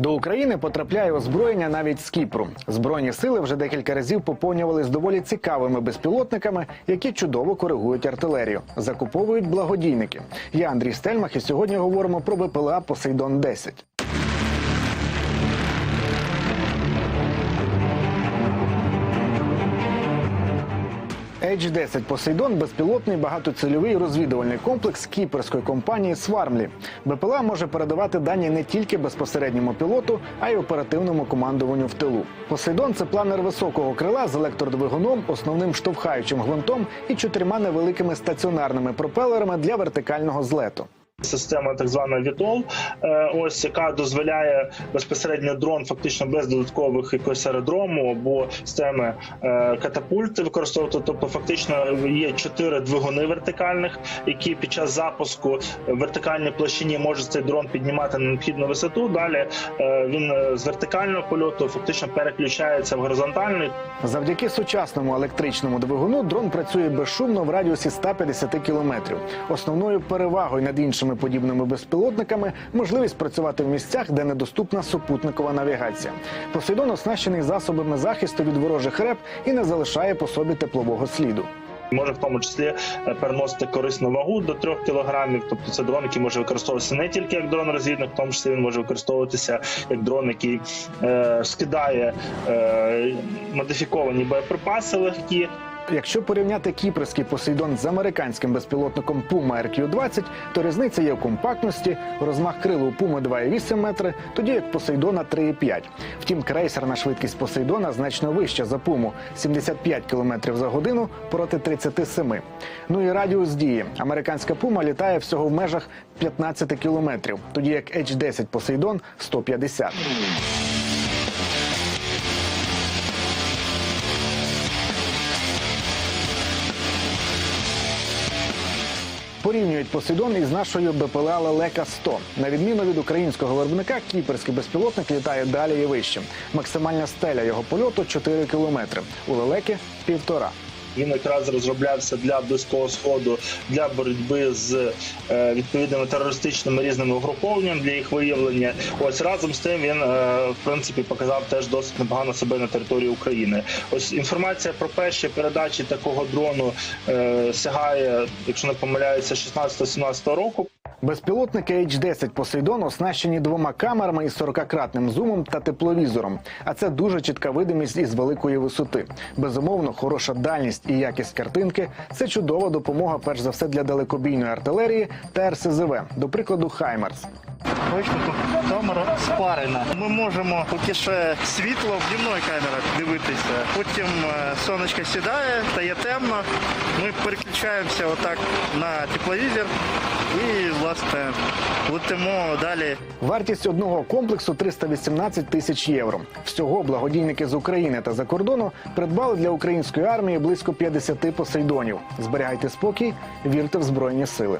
До України потрапляє озброєння навіть з Кіпру. Збройні сили вже декілька разів поповнювали з доволі цікавими безпілотниками, які чудово коригують артилерію. Закуповують благодійники. Я Андрій Стельмах, і сьогодні говоримо про БПЛА Посейдон 10 H-10 Посейдон безпілотний багатоцільовий розвідувальний комплекс кіперської компанії Свармлі. БПЛА може передавати дані не тільки безпосередньому пілоту, а й оперативному командуванню в тилу. Посейдон це планер високого крила з електродвигуном, основним штовхаючим гвинтом і чотирма невеликими стаціонарними пропелерами для вертикального злету. Система так звана Вітол, е, ось яка дозволяє безпосередньо дрон, фактично без додаткових якогось аеродрому або системи е, катапульти використовувати. Тобто, фактично є чотири двигуни вертикальних, які під час запуску в вертикальній площині може цей дрон піднімати на необхідну висоту. Далі е, він з вертикального польоту фактично переключається в горизонтальний. Завдяки сучасному електричному двигуну дрон працює безшумно в радіусі 150 кілометрів. Основною перевагою над іншими подібними безпілотниками можливість працювати в місцях, де недоступна супутникова навігація. Посейдон оснащений засобами захисту від ворожих реп і не залишає по собі теплового сліду. Може в тому числі е, переносити корисну вагу до 3 кілограмів. Тобто це дрон, який може використовуватися не тільки як дрон розвідник, в тому числі він може використовуватися як дрон, який е, скидає е, модифіковані боєприпаси легкі. Якщо порівняти кіпрський Посейдон з американським безпілотником Puma RQ-20, то різниця є в компактності, розмах крил у Puma 2,8 метри, тоді як Посейдона 3,5. Втім, крейсерна швидкість Посейдона значно вища за Puma – 75 км за годину проти 37. Ну і радіус дії. Американська Puma літає всього в межах 15 кілометрів, тоді як H-10 Посейдон – 150. Порівнюють Посейдон із нашою БПЛА Лелека 100 На відміну від українського виробника, кіперський безпілотник літає далі і вище. Максимальна стеля його польоту 4 кілометри. У лелеки півтора. Він якраз розроблявся для близького сходу для боротьби з е, відповідними терористичними різними угрупованнями для їх виявлення. Ось разом з тим він е, в принципі показав теж досить непогано себе на території України. Ось інформація про перші передачі такого дрону е, сягає, якщо не помиляюся, 16-17 року. Безпілотники H-10 Посейдон оснащені двома камерами із 40-кратним зумом та тепловізором. А це дуже чітка видимість із великої висоти. Безумовно, хороша дальність і якість картинки це чудова допомога, перш за все, для далекобійної артилерії та РСЗВ, до прикладу, Хаймерс. Бачите, тут камера спарена. Ми можемо поки ще світло в днівної камери дивитися. Потім е, сонечко сідає, стає темно. Ми переключаємося отак на тепловізор і, власне, летимо далі. Вартість одного комплексу 318 тисяч євро. Всього благодійники з України та за кордону придбали для української армії близько 50 посейдонів. Зберігайте спокій, вірте в збройні сили.